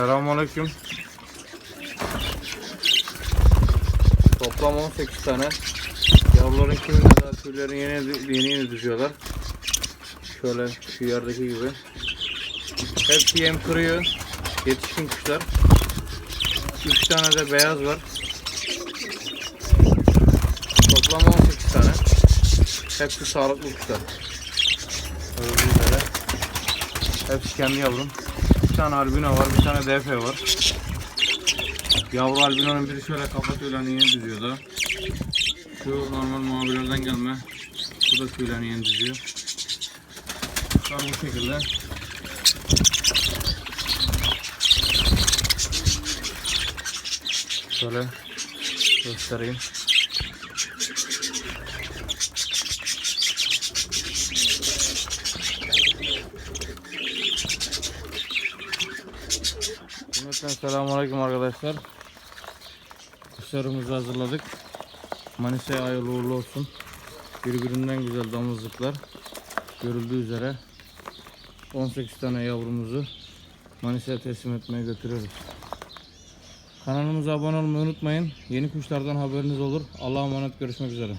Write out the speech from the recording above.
Selamünaleyküm. Toplam 18 tane. Yavruların kiminde daha tüylerini yeni, yeni yeni düzüyorlar. Şöyle şu yerdeki gibi. Hepsi yem kırıyor. Yetişkin kuşlar. 3 tane de beyaz var. Toplam 18 tane. Hepsi sağlıklı kuşlar. Hepsi kendi yavrum. Bir tane albino var, bir tane DF var. Yavru albinonun biri şöyle kafa tüylerini yeni düzüyor da. Şu normal mavilerden gelme. Bu da tüylerini yeni düzüyor. Kuşlar bu şekilde. Şöyle göstereyim. Cümleten selamünaleyküm arkadaşlar. Kuşlarımızı hazırladık. Manisa'ya hayırlı uğurlu olsun. Birbirinden güzel damızlıklar. Görüldüğü üzere 18 tane yavrumuzu Manisa'ya teslim etmeye götürüyoruz. Kanalımıza abone olmayı unutmayın. Yeni kuşlardan haberiniz olur. Allah'a emanet görüşmek üzere.